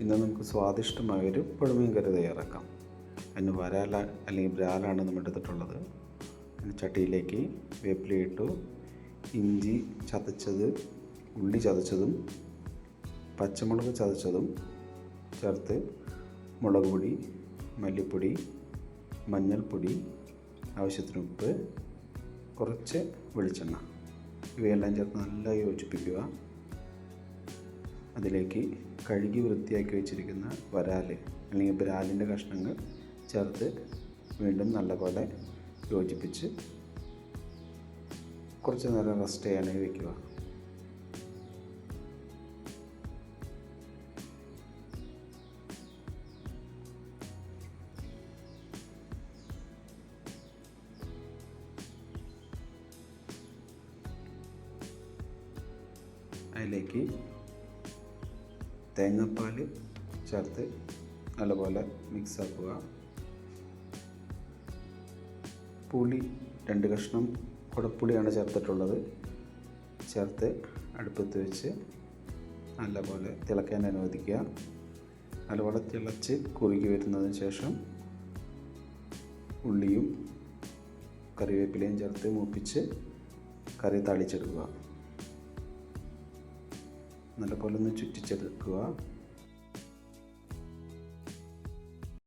ഇന്ന് നമുക്ക് സ്വാദിഷ്ടമായ ഒരു പുഴമീൻ കറി തയ്യാറാക്കാം. അതിന് വരാല അല്ലെങ്കിൽ ബ്രാലാണ് നമ്മൾ എടുത്തിട്ടുള്ളത്. ചട്ടിയിലേക്ക് വേപ്പില ഇട്ടു ഇഞ്ചി ചതച്ചത് ഉള്ളി ചതച്ചതും പച്ചമുളക് ചതച്ചതും ചേർത്ത് മുളക് പൊടി മല്ലിപ്പൊടി മഞ്ഞൾപ്പൊടി ആവശ്യത്തിന് ഉപ്പ് കുറച്ച് വെളിച്ചെണ്ണ. ഇവയെല്ലാം ചേർത്ത് നല്ല യോജിപ്പിക്കുക. അതിലേക്ക് കഴുകി വൃത്തിയാക്കി വെച്ചിരിക്കുന്ന വരാൽ അല്ലെങ്കിൽ ബ്രാലിന്റെ കഷ്ണങ്ങൾ ചേർത്ത് വീണ്ടും നല്ലപോലെ യോജിപ്പിച്ച് കുറച്ച് നേരം റെസ്റ്റ് ചെയ്യാനായി വയ്ക്കുക അതിലേക്ക് തേങ്ങാപ്പാൽ ചേർത്ത് നല്ലപോലെ മിക്സാക്കുക പുളി രണ്ട് കഷ്ണം കുടപ്പുളിയാണ് ചേർത്തിട്ടുള്ളത്. ചേർത്ത് അടുപ്പത്ത് വെച്ച് നല്ലപോലെ തിളക്കാൻ അനുവദിക്കുക. നല്ലപോലെ തിളച്ച് കുറുകി വരുന്നതിന് ശേഷം ഉള്ളിയും കറിവേപ്പിലയും ചേർത്ത് മൂപ്പിച്ച് കറി തളിച്ചെടുക്കുക. നല്ലപോലെ ഒന്ന് ചുറ്റിച്ചെടുക്കുക.